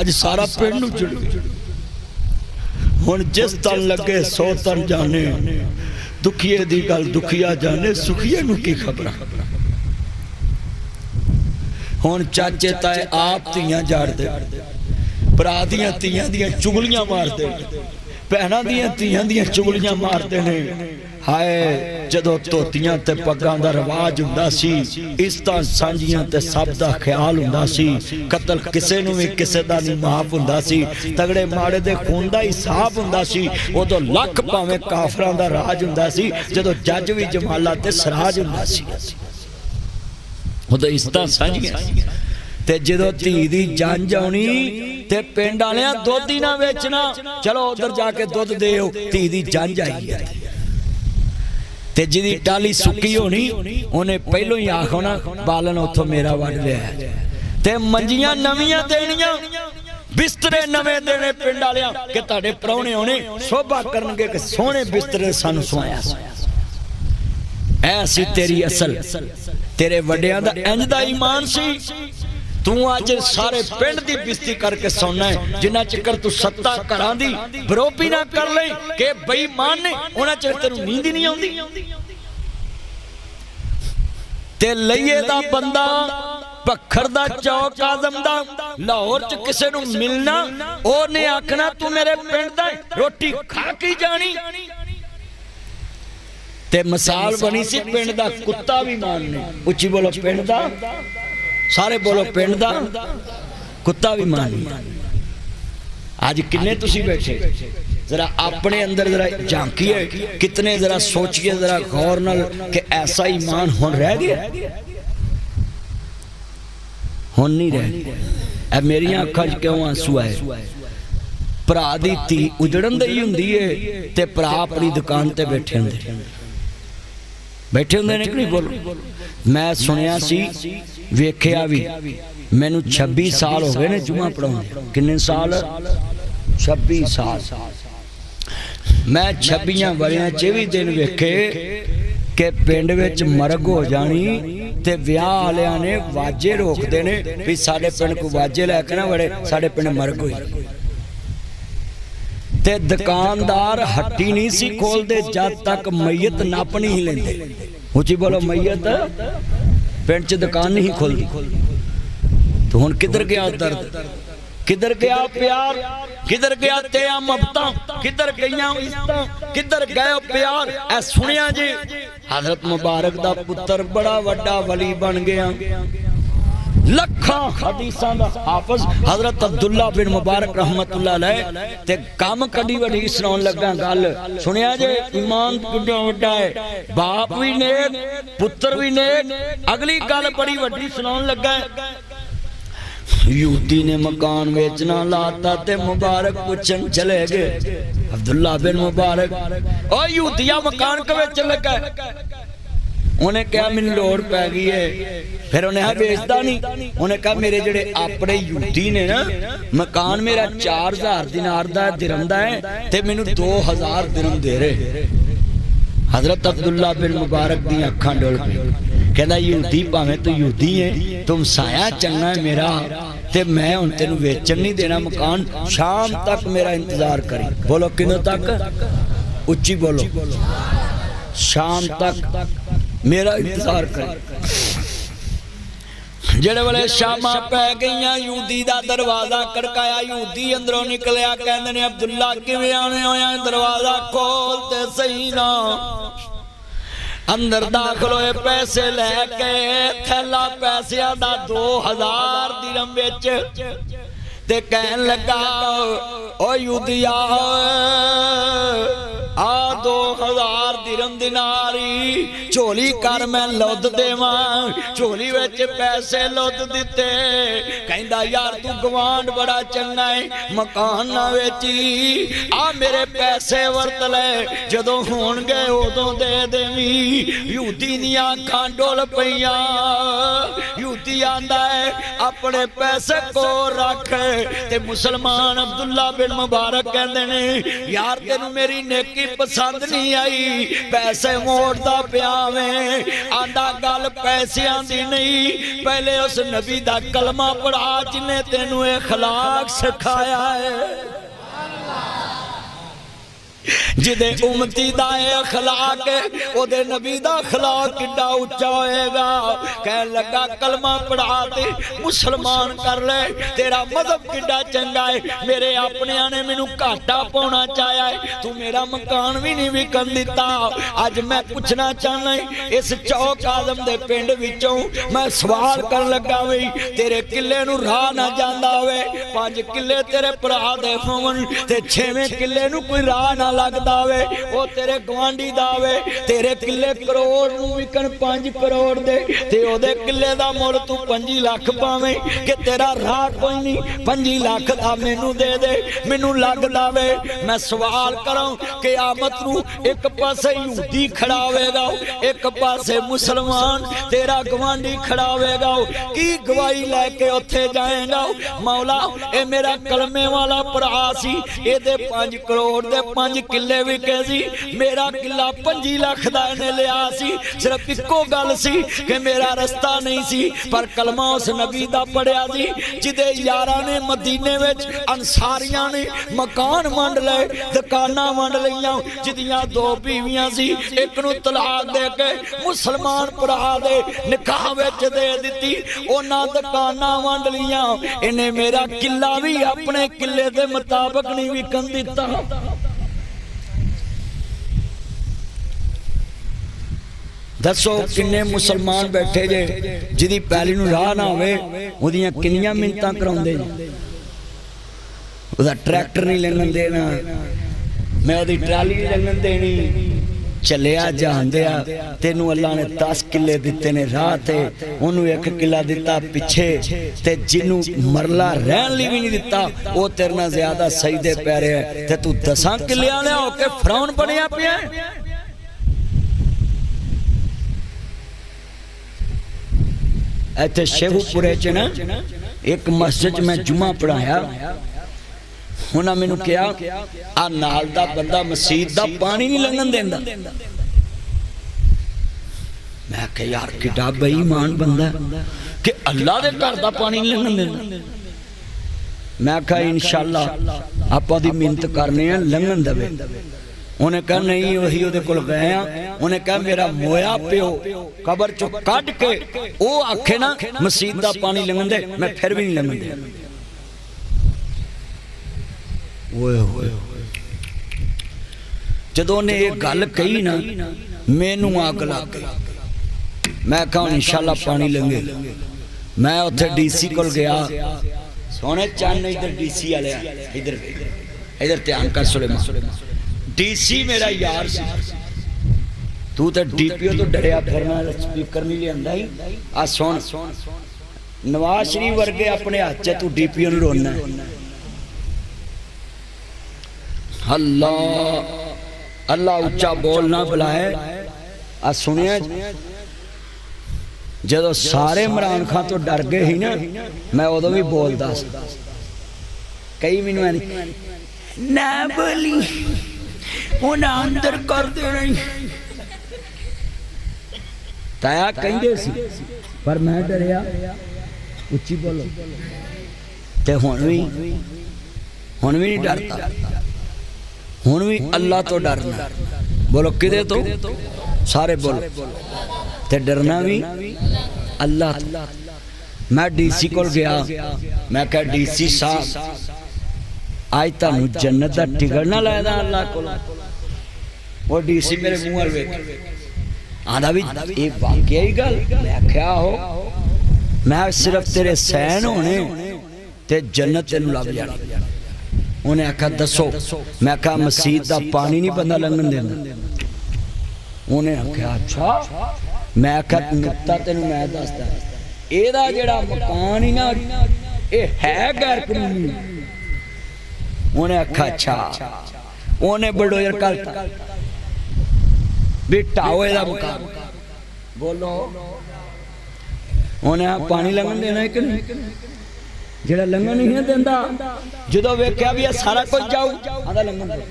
ਅੱਜ ਸਾਰਾ ਪਿੰਡ ਉਜੜ ਗਿਆ। ਹੁਣ ਜਿਸ ਤਨ ਲੱਗੇ ਸੋ ਤਨ ਜਾਣੇ। ਦੁਖੀਏ ਦੀ ਗੱਲ ਦੁਖੀਆ ਜਾਣੇ ਸੁਖੀਏ ਨੂੰ ਕੀ ਖਬਰਾਂ? ਹੁਣ ਚਾਚੇ ਤਾਏ ਆਪ ਧੀਆਂ ਜਾੜਦੇ। ਭਰਾ ਦੀਆਂ ਧੀਆਂ ਦੀਆਂ ਚੁਗਲੀਆਂ ਮਾਰਦੇ। ਭੈਣਾਂ ਦੀਆਂ ਧੀਆਂ ਦੀਆਂ ਚੁਗਲੀਆਂ ਮਾਰਦੇ ਨੇ। ਹਾਏ ਜਦੋਂ ਧੋਤੀਆਂ ਤੇ ਪੱਗਾਂ ਦਾ ਰਿਵਾਜ ਹੁੰਦਾ ਸੀ, ਇਸ ਤਾਂ ਸਾਂਝੀਆਂ ਤੇ ਸਭ ਦਾ ਖਿਆਲ ਹੁੰਦਾ ਸੀ। ਕਤਲ ਕਿਸੇ ਨੂੰ ਵੀ ਕਿਸੇ ਦਾ ਨਹੀਂ ਮਾਫ ਹੁੰਦਾ ਸੀ। ਤਗੜੇ ਮਾੜੇ ਦੇ ਖੂਨ ਦਾ ਹਿਸਾਬ ਹੁੰਦਾ ਸੀ। ਉਦੋਂ ਲੱਖ ਭਾਵੇਂ ਕਾਫਰਾਂ ਦਾ ਰਾਜ ਹੁੰਦਾ ਸੀ, ਜਦੋਂ ਜੱਜ ਵੀ ਜਮਾਲਾ ਤੇ ਸਰਾਜ ਹੁੰਦਾ ਸੀ। ਉਦੋਂ ਇਸ ਤਾਂ ਸਾਂਝੀਆਂ ਤੇ ਜਦੋਂ ਧੀ ਦੀ ਜੰਜ ਆਉਣੀ ਤੇ ਪਿੰਡ ਵਾਲਿਆਂ ਦੁੱਧ ਹੀ ਨਾ ਵੇਚਣਾ, ਚਲੋ ਉਧਰ ਜਾ ਕੇ ਦੁੱਧ ਦੇਓ, ਧੀ ਦੀ ਜੰਜ ਆਈ ਹੈ। ਤੇ ਜਿਹਦੀ ਟਾਲੀ ਸੁੱਕੀ ਹੋਣੀ ਉਹਨੇ ਪਹਿਲੋਂ ਹੀ ਆਖਣਾ ਬਾਲਣ ਉੱਥੋਂ ਮੇਰਾ ਵੱਢ ਲਿਆ ਤੇ ਮੰਜੀਆਂ ਨਵੀਆਂ ਦੇਣੀਆਂ ਬਿਸਤਰੇ ਨਵੇਂ ਦੇਣੇ ਪਿੰਡ ਵਾਲਿਆਂ ਕਿ ਤੁਹਾਡੇ ਪਰੌਣੇ ਆਉਣੇ ਸੋਭਾ ਕਰਨਗੇ ਕਿ ਸੋਹਣੇ ਬਿਸਤਰੇ ਸਾਨੂੰ ਸਵਾਇਆ ਐ ਸੀ ਤੇਰੀ ਅਸਲ। ਤੇਰੇ ਵੱਡਿਆਂ ਦਾ ਇੰਜ ਦਾ ਈਮਾਨ ਸੀ। ਤੂੰ ਅੱਜ ਸਾਰੇ ਪਿੰਡ ਦੀ ਬਿਸਤੀ ਕਰਕੇ ਸੌਣਾ ਹੈ। ਜਿੰਨਾ ਚਿਕਰ ਤੂੰ ਸੱਤਾ ਘਰਾਂ ਦੀ ਬਰੋਬੀ ਨਾ ਕਰ ਲੈ ਕਿ ਬੇਈਮਾਨ ਨੇ, ਉਹਨਾਂ ਚਿਰ ਤੈਨੂੰ ਨੀਂਦ ਹੀ ਨਹੀਂ ਆਉਂਦੀ। ਤੇ ਲਈਏ ਦਾ ਬੰਦਾ ਪੱਖਰ ਦਾ ਚੌਕ ਆਜ਼ਮ ਦਾ, ਲਾਹੌਰ ਚ ਕਿਸੇ ਨੂੰ ਮਿਲਣਾ, ਉਹਨੇ ਆਖਣਾ ਤੂੰ ਮੇਰੇ ਪਿੰਡ ਦਾ ਰੋਟੀ ਖਾ ਕੇ ਜਾਣੀ। ਤੇ ਮਿਸਾਲ ਬਣੀ ਸੀ ਪਿੰਡ ਦਾ, ਕੁੱਤਾ ਵੀ ਮਾਨਨੇ ਉੱਚੀ ਬੋਲੋ, ਪਿੰਡ ਦਾ? ਸਾਰੇ ਬੋਲੋ ਪਿੰਡ ਦਾ ਕੁੱਤਾ ਵੀ ਮਾਨਨੇ ਅੱਜ ਕਿੰਨੇ ਤੁਸੀਂ ਬੈਠੇ? ਜ਼ਰਾ ਆਪਣੇ ਅੰਦਰ ਜ਼ਰਾ ਝਾਂਕੀਏ ਕਿਤਨੇ ਜ਼ਰਾ ਸੋਚੀਏ ਜ਼ਰਾ ਗੌਰ ਨਾਲ ਕਿ ਐਸਾ ਈਮਾਨ ਹੁਣ ਰਹਿ ਗਿਆ। ਹੁਣ ਨਹੀਂ ਰਹਿ ਗਿਆ। ਇਹ ਮੇਰੀਆਂ ਅੱਖਾਂ 'ਚ ਕਿਉਂ ਆਂਸੂ ਆਏ? ਭਰਾ ਦੀ ਧੀ ਉਜੜਨ ਦੀ ਹੁੰਦੀ ਏ ਤੇ ਭਰਾ ਆਪਣੀ ਦੁਕਾਨ ਤੇ ਬੈਠੇ ਹੁੰਦੇ। ਬੈਠੇ ਹੁੰਦੇ। ਨੇ ਕਿ ਨਹੀਂ ਬੋਲੋ? ਮੈਂ ਸੁਣਿਆ ਸੀ ਵੇਖਿਆ ਵੀ। ਮੈਨੂੰ 26 ਸਾਲ ਹੋ ਗਏ ਨੇ ਜੁਮਾ ਪੜਾਉਂਦੇ ਕਿੰਨੇ ਸਾਲ? 26 ਸਾਲ। ਮੈਂ 26 ਵਰਿਆਂ ਚ ਵੀ ਦਿਨ ਵੇਖੇ ਕਿ ਪਿੰਡ ਵਿੱਚ ਮਰਗ ਹੋ ਜਾਣੀ ਤੇ ਵਿਆਹ ਵਾਲਿਆਂ ਨੇ ਵਾਜੇ ਰੋਕਦੇ ਨੇ ਵੀ ਸਾਡੇ ਪਿੰਡ ਕੋ ਵਾਜੇ ਲੈ ਕੇ ਨਾ ਵੜੇ, ਸਾਡੇ ਪਿੰਡ ਮਰਗ ਹੋਈ। ਤੇ ਦੁਕਾਨਦਾਰ ਹੱਟੀ ਨਹੀਂ ਸੀ ਖੋਲਦੇ, ਜਦ ਤੱਕ ਮਈਤ ਨੱਪ ਨਹੀਂ ਲੈਂਦੇ। ਉੱਚੀ ਬੋਲੋ ਮਈਤ ਪਿੰਡ 'ਚ ਦੁਕਾਨ ਨਹੀਂ ਖੁੱਲਦੀ। ਤੂੰ ਹੁਣ ਕਿੱਧਰ ਗਿਆ ਦਰਦ? ਕਿੱਧਰ ਗਿਆ ਪਿਆਰ? ਕਿੱਧਰ ਗਿਆ ਤੇ ਆ ਕਿੱਧਰ ਗਈਆਂ ਇਸਤਾਂ? ਕਿੱਧਰ ਗਏ ਪਿਆਰ? ਐ ਸੁਣਿਆ ਜੀ? ਹਜ਼ਰਤ ਮੁਬਾਰਕ ਦਾ ਪੁੱਤਰ ਬੜਾ ਵੱਡਾ ਵਲੀ ਬਣ ਗਿਆ। ਲੱਖਾਂ ਹਦੀਸਾਂ ਦਾ ਹਾਫਜ਼ حضرت ਅਬਦੁੱਲਾ ਬਿਨ ਮੁਬਾਰਕ ਰਹਿਮਤੁਲਲਾਹ ਅਲੈਹ ਤੇ ਕੰਮ ਕਦੀ ਵੱਡੀ ਸੁਣਾਉਣ ਲੱਗਾ ਗੱਲ। ਸੁਣਿਆ ਜੇ? ਇਮਾਨ ਕਿੱਡਾ ਵੱਡਾ ਹੈ। ਬਾਪ ਵੀ ਨੇਕ, ਪੁੱਤਰ ਵੀ ਨੇਕ। ਅਗਲੀ ਗੱਲ ਬੜੀ ਵੱਡੀ ਸੁਣਾਉਣ ਲੱਗਾ ਯਹੂਦੀ ਨੇ ਮਕਾਨ ਵੇਚਣਾ ਲਾਤਾ ਤੇ ਮੁਬਾਰਕ ਪੁੱਛਣ ਚਲੇ ਗਏ। ਅਬਦੁੱਲਾ ਬਿਨ ਮੁਬਾਰਕ। ਓ ਯਹੂਦੀਆ ਮਕਾਨ ਕਵੇਚਣ ਲੱਗਾ ਉਹਨੇ ਕਿਹਾ, ਮੈਨੂੰ ਲੋੜ ਪੈ ਗਈ ਏ। ਫਿਰ ਉਹਨੇ ਆ ਵੇਚਦਾ ਨਹੀਂ। ਉਹਨੇ ਕਿਹਾ, ਮੇਰੇ ਜਿਹੜੇ ਆਪਣੇ ਯੂਦੀ ਨੇ ਨਾ, ਮਕਾਨ ਮੇਰਾ 4000 ਦਿਨਾਰ ਦਾ ਦਿਰਹਮ ਦਾ ਹੈ ਤੇ ਮੈਨੂੰ 2000 ਦਿਰਹਮ ਦੇ ਰਹੇ। ਹਜ਼ਰਤ ਅਬਦੁੱਲਾ ਬਿਨ ਮੁਬਾਰਕ ਦੀਆਂ ਅੱਖਾਂ ਡੁੱਲ ਪਈਆਂ। ਕਹਿੰਦਾ ਯਹੂਦੀ ਭਾਵੇਂ ਤੂੰ ਯਹੂਦੀ ਹੈ ਤੂੰ ਸਾਇਆ ਚੰਗਾ ਹੈ ਮੇਰਾ ਤੇ ਮੈਂ ਹੁਣ ਤੈਨੂੰ ਵੇਚਣ ਨਹੀਂ ਦੇਣਾ ਮਕਾਨ। ਸ਼ਾਮ ਤੱਕ ਮੇਰਾ ਇੰਤਜ਼ਾਰ ਕਰੀ। ਬੋਲੋ, ਕਿਦੋਂ ਤੱਕ? ਉੱਚੀ ਬੋਲੋ। ਸ਼ਾਮ ਤੱਕ। ਮੇਰਾ ਇੰਤਜ਼ਾਰ ਕਰੀ। ਜਿਹੜੇ ਵੇਲੇ ਸ਼ਾਮਾਂ ਪੈ ਗਈਆਂ ਯੂਦੀ ਦਾ ਦਰਵਾਜ਼ਾ ਖੜਕਾਇਆ ਯੂਦੀ ਅੰਦਰੋਂ ਨਿਕਲਿਆ ਕਹਿੰਦੇ ਨੇ ਅਬਦੁੱਲਾ ਕਿਵੇਂ ਆਣੇ ਹੋਇਆ ਦਰਵਾਜ਼ਾ ਖੋਲ ਤੇ ਸਹੀ ਨਾ। ਅੰਦਰ ਦਾਖਲ ਹੋਏ ਪੈਸੇ ਲੈ ਕੇ ਥੈਲਾ ਪੈਸਿਆਂ ਦਾ 2000 ਦਿਰਹਮ ਵਿੱਚ। ਤੇ ਕਹਿਣ ਲੱਗਾ ਓ ਯੂਦੀਆ ਆ 2000 ਦਿਰਹਮ ਦਿਨਾਰੀ ਝੋਲੀ ਕਰ ਮੈਂ ਲੁੱਦ ਦੇਵਾਂ। ਝੋਲੀ ਵਿੱਚ ਪੈਸੇ ਲੁੱਦ ਦਿੱਤੇ। ਕਹਿੰਦਾ, ਯਾਰ ਤੂੰ ਗਵਾਂਡ ਬੜਾ ਚੰਗਾ ਹੈ ਮਕਾਨ ਨਾ ਵੇਚੀ। ਆ ਮੇਰੇ ਪੈਸੇ ਵਰਤ ਲੈ, ਜਦੋਂ ਹੋਣਗੇ ਉਦੋਂ ਦੇ ਦੇਵੀਂ। ਯਹੂਦੀ ਦੀਆਂ ਅੱਖਾਂ ਡੁੱਲ ਪਈਆਂ। ਯਹੂਦੀ ਆਂਦਾ ਹੈ ਆਪਣੇ ਪੈਸੇ ਕੋ ਰੱਖ। ਤੇ ਮੁਸਲਮਾਨ ਅਬਦੁੱਲਾ ਬਿਨ ਮੁਬਾਰਕ ਕਹਿੰਦੇ ਨੇ, ਯਾਰ ਤੈਨੂੰ ਮੇਰੀ ਨੇਕੀ ਪਸੰਦ ਨਹੀਂ ਆਈ। ਪੈਸੇ ਮੋੜਦਾ ਪਿਆ ਵੇਂ। ਆਂਦਾ ਗੱਲ ਪੈਸਿਆਂ ਦੀ ਨਹੀਂ। ਪਹਿਲੇ ਉਸ ਨਬੀ ਦਾ ਕਲਮਾ ਪੜਾ ਜਿਨੇ ਤੈਨੂੰ ਇਹ ਖਲਾਕ ਸਿਖਾਇਆ ਹੈ ਜਿਹਦੇ ਉਮਤੀ ਦਾ ਇਹ اخلاق ਹੈ ਉਹਦੇ ਨਬੀ ਦਾ اخلاق ਕਿੱਡਾ ਉੱਚਾ ਹੋਏਗਾ ਕਹਿਣ ਲੱਗਾ ਕਲਮਾ ਪੜਾ ਤੇ ਮੁਸਲਮਾਨ ਕਰ ਲੈ ਤੇਰਾ ਮਜ਼ਹਬ ਕਿੱਡਾ ਚੰਗਾ ਹੈ ਮੇਰੇ ਆਪਣਿਆਂ ਨੇ ਮੈਨੂੰ ਘਾਟਾ ਪਾਉਣਾ ਚਾਹਿਆ ਹੈ ਤੂੰ ਮੇਰਾ ਮਕਾਨ ਵੀ ਨਹੀਂ ਵਿਕਣ ਦਿੱਤਾ ਅੱਜ ਮੈਂ ਪੁੱਛਣਾ ਚਾਹਨਾ ਇਸ ਚੌਕ ਆਜ਼ਮ ਦੇ ਪਿੰਡ ਵਿੱਚੋਂ ਮੈਂ ਸਵਾਲ ਕਰਨ ਲੱਗਾ ਵੀ ਤੇਰੇ ਕਿੱਲੇ ਨੂੰ ਰਾਹ ਨਾ ਜਾਂਦਾ ਹੋਵੇ ਪੰਜ ਕਿੱਲੇ ਤੇਰੇ ਭਰਾ ਦੇ ਹੋਵਣ ਤੇ ਛੇਵੇਂ ਕਿੱਲੇ ਨੂੰ ਕੋਈ ਰਾਹ ਨਾ ਲੱਗਦਾ ਵੇ ਉਹ ਤੇਰੇ ਗਵਾਂਢੀ ਦਾ ਆਵੇ ਤੇਰੇ ਕਿੱਲੇ ਕਰੋੜ ਨੂੰ ਵਿਕਣ 5 ਕਰੋੜ ਦੇ, ਤੇ ਉਹਦੇ ਕਿੱਲੇ ਦਾ ਮੁੱਲ ਤੂੰ 5 ਲੱਖ ਪਾਵੇਂ, ਕਿ ਤੇਰਾ ਰਾਹ ਕੋਈ ਨਹੀਂ 5 ਲੱਖ ਦਾ ਮੈਨੂੰ ਦੇ ਦੇ, ਮੈਨੂੰ ਲੱਗਦਾ ਵੇ ਮੈਂ ਸਵਾਲ ਕਰਾਂ ਕਿ ਨੂੰ ਇੱਕ ਪਾਸੇ ਯਹੂਦੀ ਖੜਾ ਹੋਵੇਗਾ ਇੱਕ ਪਾਸੇ ਮੁਸਲਮਾਨ ਤੇਰਾ ਗਵਾਂਢੀ ਖੜਾ ਹੋਵੇਗਾ ਕੀ ਗਵਾਹੀ ਲੈ ਕੇ ਉੱਥੇ ਜਾਏਗਾ? ਮੌਲਾ, ਇਹ ਮੇਰਾ ਕਲਮੇ ਵਾਲਾ ਭਰਾ ਸੀ, ਇਹਦੇ 5 ਕਰੋੜ ਦੇ 5 ਕਿੱਲੇ ਵਿਕੇ ਸੀ, ਮੇਰਾ ਕਿੱਲਾ 25 ਲੱਖ ਦਾ ਇਹਨੇ ਲਿਆ ਸੀ। ਸਿਰਫ ਇੱਕੋ ਗੱਲ ਸੀ ਕਿ ਮੇਰਾ ਰਸਤਾ ਨਹੀਂ ਸੀ, ਪਰ ਕਲਮਾ ਉਸ ਨਬੀ ਦਾ ਪੜਿਆ ਸੀ, ਜਿਹਦੇ ਯਾਰਾਂ ਨੇ ਮਦੀਨੇ ਵਿੱਚ ਅਨਸਾਰੀਆਂ ਨੇ ਮਕਾਨ ਵੰਡ ਲਏ, ਦੁਕਾਨਾਂ ਵੰਡ ਲਈਆਂ, ਜਿਹਦੀਆਂ ਦੋ ਬੀਵੀਆਂ ਸੀ, ਇੱਕ ਨੂੰ ਤਲਾਕ ਦੇ ਕੇ ਮੁਸਲਮਾਨ ਭਰਾ ਦੇ ਨਿਕਾਹ ਵਿੱਚ ਦੇ ਦਿੱਤੀ, ਉਹਨਾਂ ਦੁਕਾਨਾਂ ਵੰਡ ਲਈਆਂ। ਇਹਨੇ ਮੇਰਾ ਕਿੱਲਾ ਵੀ ਆਪਣੇ ਕਿੱਲੇ ਦੇ ਮੁਤਾਬਕ ਨਹੀਂ ਵਿਕਣ ਦਿੱਤਾ। ਦੱਸੋ ਕਿੰਨੇ ਮੁਸਲਮਾਨ ਬੈਠੇ ਜੇ ਜਿਹਦੀ ਪੈਲੀ ਨੂੰ ਰਾਹ ਨਾ ਹੋਵੇ ਉਹਦੀਆਂ ਕਿੰਨੀਆਂ ਮਿੰਤਾਂ ਕਰਾਉਂਦੇ ਨੇ। ਉਹਦਾ ਟਰੈਕਟਰ ਨਹੀਂ ਲੰਘਣ ਦੇਣਾ। ਮੈਂ ਉਹਦੀ ਟਰਾਲੀ ਲੰਘਣ ਦੇਣੀ। ਚੱਲਿਆ ਜਾਂਦਿਆ ਤੈਨੂੰ ਅੱਲਾ ਨੇ 10 ਕਿੱਲੇ ਦਿੱਤੇ ਨੇ ਰਾਹ ਤੇ। ਉਹਨੂੰ ਇੱਕ ਕਿੱਲਾ ਦਿੱਤਾ ਪਿੱਛੇ ਤੇ ਜਿਹਨੂੰ ਮਰਲਾ ਰਹਿਣ ਲਈ ਵੀ ਨਹੀਂ ਦਿੱਤਾ ਉਹ ਤੇਰੇ ਨਾਲ ਜ਼ਿਆਦਾ ਸਜਦੇ ਪੈ ਰਿਹਾ ਤੇ ਤੂੰ 10 ਕਿੱਲਿਆਂ ਲਿਆ ਹੋ ਕੇ ਫਰਾਉਨ ਬਣਿਆ ਪਿਆ ਇੱਥੇ ਸ਼ੇਖੂਪੁਰੇ ਚ ਨਾ ਇੱਕ ਮਸਜਿਦ ਮੈਂ ਜੁਮਾ ਪੜਾਇਆ ਉਹਨਾਂ ਮੈਨੂੰ ਕਿਹਾ, ਆ ਨਾਲ ਦਾ ਬੰਦਾ ਮਸਜਿਦ ਦਾ ਪਾਣੀ ਨਹੀਂ ਲੰਘਣ ਦਿੰਦਾ। ਮੈਂ ਕਿਹਾ, ਯਾਰ, ਕਿੱਡਾ ਬੇਈਮਾਨ ਬੰਦਾ ਕਿ ਅੱਲਾ ਦੇ ਘਰ ਦਾ ਪਾਣੀ ਨਹੀਂ ਲੰਘਣ ਦਿੰਦਾ। ਮੈਂ ਕਿਹਾ, ਇਨਸ਼ਾਅੱਲਾ, ਆਪਾਂ ਦੀ ਮਿਹਨਤ ਕਰਨੇ ਆ, ਲੰਘਣ ਦੇਵੇ। ਉਹਨੇ ਕਿਹਾ, ਨਹੀਂ ਉਹੀ ਉਹਦੇ ਕੋਲ ਗਏ ਆ। ਉਹਨੇ ਕਿਹਾ, ਮੇਰਾ ਮੋਇਆ ਪਿਓ। ਕਬਰ ਚੋਂ ਕੱਢ ਕੇ ਉਹ ਆਖੇ ਨਾ ਮਸਜਿਦ ਦਾ ਪਾਣੀ ਲੰਘਣ ਮੈਂ ਫਿਰ ਵੀ ਨਹੀਂ ਲੰਘਣ ਓਏ ਹੋਏ ਜਦੋਂ ਉਹਨੇ ਇਹ ਗੱਲ ਕਹੀ ਨਾ, ਮੈਨੂੰ ਅੱਗ ਲੱਗ ਗਈ। ਮੈਂ ਕਹਾਂ ਇਨਸ਼ਾਅੱਲਾ ਪਾਣੀ ਲੰਘੇ ਮੈਂ ਉੱਥੇ ਡੀਸੀ ਕੋਲ ਗਿਆ। ਸੋਹਣੇ ਚੰਨ ਇਧਰ ਡੀਸੀ ਵਾਲਿਆ, ਇਧਰ ਇਧਰ ਧਿਆਨ ਕਰ ਸੁਲੇਮਾਨ। ਡੀਸੀ ਮੇਰਾ ਯਾਰ ਸੀ। ਤੂੰ ਤਾਂ ਡੀਪੀਓ ਤੋਂ ਡਰਿਆ ਫਿਰਨਾ ਸਪੀਕਰ ਨਹੀਂ ਲਿਆਂਦਾ ਹੀ ਆ ਸੁਣ। ਨਵਾਜ਼ ਸ਼ਰੀਫ ਵਰਗੇ ਆਪਣੇ ਹੱਥ 'ਚ ਤੂੰ ਡੀਪੀਓ ਨੂੰ ਰੋਣਾ ਅੱਲਾ ਅੱਲਾ ਉੱਚਾ ਬੋਲਣਾ ਬੁਲਾਏ। ਆ ਸੁਣਿਆ? ਜਦੋਂ ਸਾਰੇ ਇਮਰਾਨ ਖਾਨ ਤੋਂ ਡਰ ਗਏ ਸੀ ਨਾ ਮੈਂ ਉਦੋਂ ਵੀ ਬੋਲਦਾ ਸੀ। ਕਈ ਮੈਨੂੰ ਐਂ ਨਾ ਬੋਲੀ। ਉਹਨਾਂ ਅੰਦਰ ਕਰ ਦੇਣਾ ਤਾਇਆ ਕਹਿੰਦੇ ਸੀ, ਪਰ ਮੈਂ ਡਰਿਆ। ਉੱਚੀ ਬੋਲੋ। ਤੇ ਹੁਣ ਵੀ ਹੁਣ ਵੀ ਨਹੀਂ ਡਰਦਾ। ਹੁਣ ਵੀ ਅੱਲਾ ਤੋਂ ਡਰਨਾ। ਬੋਲੋ, ਕਿਹਦੇ ਤੋਂ? ਸਾਰੇ ਬੋਲੋ। ਤੇ ਡਰਨਾ ਵੀ ਅੱਲਾ ਤੋਂ। ਮੈਂ ਡੀਸੀ ਕੋਲ ਗਿਆ। ਮੈਂ ਕਿਹਾ, ਡੀਸੀ ਸਾਹਿਬ ਅੱਜ ਤੁਹਾਨੂੰ ਜੰਨਤ ਦਾ ਟਿਕਟ ਨਾ ਲੈਦਾ ਅੱਲਾ ਕੋਲ। ਉਹ ਡੀਸੀ ਮੇਰੇ ਮੂੰਹ ਵੱਲ ਵੇਖ। ਆਂਦਾ ਵੀ ਇਹ ਵਾਕਿਆ ਹੀ ਗੱਲ। ਮੈਂ ਆਖਿਆ ਹੋ ਮੈਂ ਸਿਰਫ ਤੇਰੇ ਸੈਨ ਹੋਣੇ। ਤੇ ਜੰਨਤ ਤੈਨੂੰ ਲੱਭ ਜਾਣੀ। ਉਹਨੇ ਆਖਿਆ ਦੱਸੋ। ਮੈਂ ਆਖਿਆ ਮਸਜਿਦ ਦਾ ਪਾਣੀ ਨਹੀਂ ਬੰਦਾ ਲੰਘਣ ਦਿੰਦਾ ਉਹਨੇ ਆਖਿਆ ਅੱਛਾ। ਮੈਂ ਆਖਿਆ ਨੁਕਤਾ ਤੈਨੂੰ ਮੈਂ ਦੱਸਦਾ। ਇਹਦਾ ਜਿਹੜਾ ਮਕਾਨ ਹੀ ਨਾ ਇਹ ਹੈ ਗੈਰ ਕਾਨੂੰਨੀ ਉਹਨੇ ਆਖਿਆ ਅੱਛਾ ਉਹਨੇ ਬੜੋਇਰ ਕਰਤਾ। ਵੀ ਢਾਓ ਇਹਦਾ ਮਕਾਨ ਬੋਲੋ। ਉਹਨੇ ਪਾਣੀ ਲੰਘਣ ਦੇਣਾ ਕਿ ਨਹੀਂ। ਜਿਹੜਾ ਲੰਘਣ ਨਹੀਂ ਦਿੰਦਾ ਜਦੋਂ ਵੇਖਿਆ ਵੀ ਇਹ ਸਾਰਾ ਕੁਝ ਜਾਊ ਆਂਦਾ ਲੰਘਣ ਦੇ।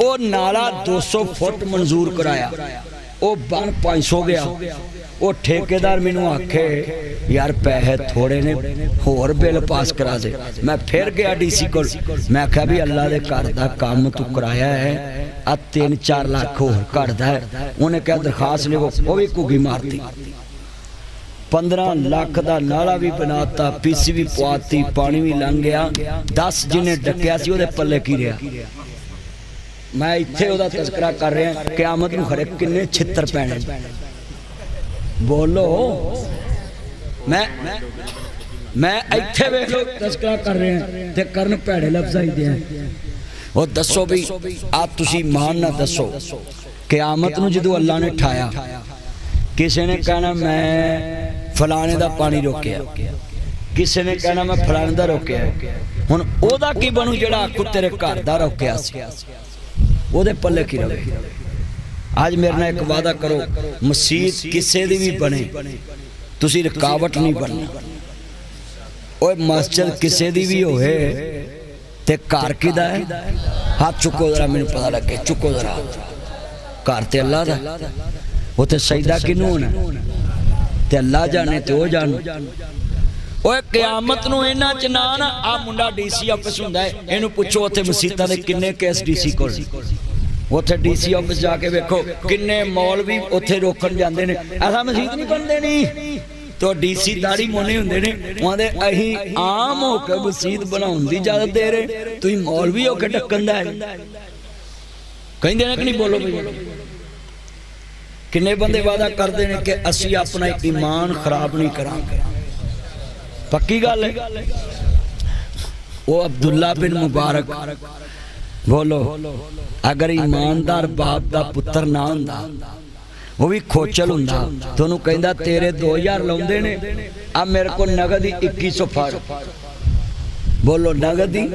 ਉਹ ਨਾਲਾ 200 ਫੁੱਟ ਮਨਜ਼ੂਰ ਕਰਾਇਆ। ਉਹ ਬਣ 500 ਗਿਆ। ਉਹ ਠੇਕੇਦਾਰ ਮੈਨੂੰ ਆਖੇ, ਯਾਰ ਪੈਸੇ ਥੋੜੇ ਨੇ, ਹੋਰ ਬਿੱਲ ਪਾਸ ਕਰਾ ਦੇ। ਮੈਂ ਫਿਰ ਗਿਆ ਡੀਸੀ ਕੋਲ। ਮੈਂ ਕਿਹਾ ਵੀ ਅੱਲਾ ਦੇ ਘਰ ਦਾ ਕੰਮ ਤੂੰ ਕਰਾਇਆ ਹੈ, ਆ 3-4 ਲੱਖ ਹੋਰ ਘਟਦਾ ਹੈ। ਉਹਨੇ ਕਿਹਾ, ਦਰਖਾਸਤ ਲਿਖੋ। ਉਹ ਵੀ ਘੁੱਗੀ ਮਾਰਤੀ। 15 ਲੱਖ ਦਾ ਨਾਲਾ ਵੀ ਬਣਾਤਾ, ਪੀਸੀ ਵੀ ਪਵਾਤੀ, ਪਾਣੀ ਵੀ ਲੰਘ ਗਿਆ। 10 ਜਿਹਨੇ ਡੱਕਿਆ ਸੀ, ਉਹਦੇ ਪੱਲੇ ਕੀ ਰਿਹਾ? ਮੈਂ ਇੱਥੇ ਉਹਦਾ ਤਸਕਰਾ ਕਰ ਰਿਹਾ, ਕਿਆਮਤ ਨੂੰ ਖਰੇ ਕਿੰਨੇ ਛਿੱਤਰ ਪੈਣੇ ਬੋਲੋ। ਮੈਂ ਮੈਂ ਇੱਥੇ ਵੇਖ ਲੋ ਤਜ਼ਕਰਾ ਕਰ ਰਿਹਾ ਤੇ ਕਰਨ ਭੈੜੇ ਲਫ਼ਜ਼ਾਂ ਹੀ ਦੇ ਉਹ ਦੱਸੋ ਵੀ ਆ ਤੁਸੀਂ ਮਾਨ ਨਾ ਦੱਸੋ। ਕਿਆਮਤ ਨੂੰ ਜਦੋਂ ਅੱਲਾ ਨੇ ਠਾਇਆ, ਕਿਸੇ ਨੇ ਕਹਿਣਾ, ਮੈਂ ਫਲਾਣੇ ਦਾ ਪਾਣੀ ਰੋਕਿਆ। ਕਿਸੇ ਨੇ ਕਹਿਣਾ, ਮੈਂ ਫਲਾਣੇ ਦਾ ਰੋਕਿਆ। ਹੁਣ ਉਹਦਾ ਕੀ ਬਣੂ ਜਿਹੜਾ ਆਕੂ ਤੇਰੇ ਘਰ ਦਾ ਰੋਕਿਆ ਸੀ? ਉਹਦੇ ਪੱਲੇ ਕੀ ਰਵੇ? ਅੱਜ ਮੇਰੇ ਨਾਲ ਇੱਕ ਵਾਅਦਾ ਕਰੋ ਮਸਜਿਦ ਕਿਸੇ ਦੀ ਵੀ ਬਣੇ, ਤੁਸੀਂ ਰੁਕਾਵਟ ਨਹੀਂ ਬਣਨਾ। ਓਏ ਮਸਜਿਦ ਕਿਸੇ ਦੀ ਵੀ ਹੋਵੇ, ਤੇ ਘਰ ਕਿਦਾ ਹੈ? ਹੱਥ ਚੁੱਕੋ ਜਰਾ, ਮੈਨੂੰ ਪਤਾ ਲੱਗੇ ਚੁੱਕੋ ਜਰਾ। ਘਰ ਤੇ ਅੱਲਾ ਦਾ। ਉਥੇ ਸਜਦਾ ਕਿਨੂੰ ਹੋਣਾ? ਤੇ ਅੱਲਾ ਜਾਣੇ ਤੇ ਉਹ ਜਾਣੂ। ਓਏ ਕਿਆਮਤ ਨੂੰ ਇਹਨਾਂ ਚ ਨਾ ਨਾ ਆ ਮੁੰਡਾ ਡੀਸੀ ਆਫਿਸ ਹੁੰਦਾ ਹੈ, ਇਹਨੂੰ ਪੁੱਛੋ ਉੱਥੇ ਮਸੀਤਾਂ ਦੇ ਕਿੰਨੇ ਕੇਸ ਡੀਸੀ ਕੋਲ। ਉੱਥੇ ਡੀਸੀ ਆਫਿਸ ਜਾ ਕੇ ਵੇਖੋ ਕਿੰਨੇ ਮੌਲਵੀ ਉੱਥੇ ਰੋਕਣ ਜਾਂਦੇ ਨੇ। ਐਸਾ ਮਸਜਿਦ ਨਹੀਂ ਬਣਦੇ ਨਹੀਂ ਤੋ ਡੀਸੀ ਦਾੜੀ ਮੋਨੇ ਹੁੰਦੇ ਨੇ। ਉਹਦੇ ਅਹੀਂ ਆਮ ਹੋ ਕੇ ਮਸਜਿਦ ਬਣਾਉਣ ਦੀ ਇਜਾਜ਼ਤ ਦੇ ਰਹੇ। ਤੁਸੀਂ ਮੌਲਵੀ ਹੋ ਕੇ ਟੱਕਣ ਦਾ ਕਹਿੰਦੇ ਨੇ ਕਿ ਨਹੀਂ? ਬੋਲੋ ਬਈ। ਕਿੰਨੇ ਬੰਦੇ ਵਾਦਾ ਕਰਦੇ ਨੇ ਕਿ ਅਸੀਂ ਆਪਣਾ ਈਮਾਨ ਖਰਾਬ ਨਹੀਂ ਕਰਾਂਗੇ। ਪੱਕੀ ਗੱਲ ਹੈ। ਉਹ ਅਬਦੁੱਲਾ ਬਿਨ ਮੁਬਾਰਕ ਬੋਲੋ, ਅਗਰ ਇਮਾਨਦਾਰ ਬਾਪ ਦਾ ਪੁੱਤਰ ਨਾ ਹੁੰਦਾ, ਉਹ ਵੀ ਖੋਚਲ ਹੁੰਦਾ। ਤੁਹਾਨੂੰ ਕਹਿੰਦਾ, ਤੇਰੇ 2000 ਲਾਉਂਦੇ ਨੇ, ਆ ਮੇਰੇ ਕੋਲ ਨਗਦ ਹੀ 2100 ਫੜ। ਬੋਲੋ, ਨਗਦ ਹੀ?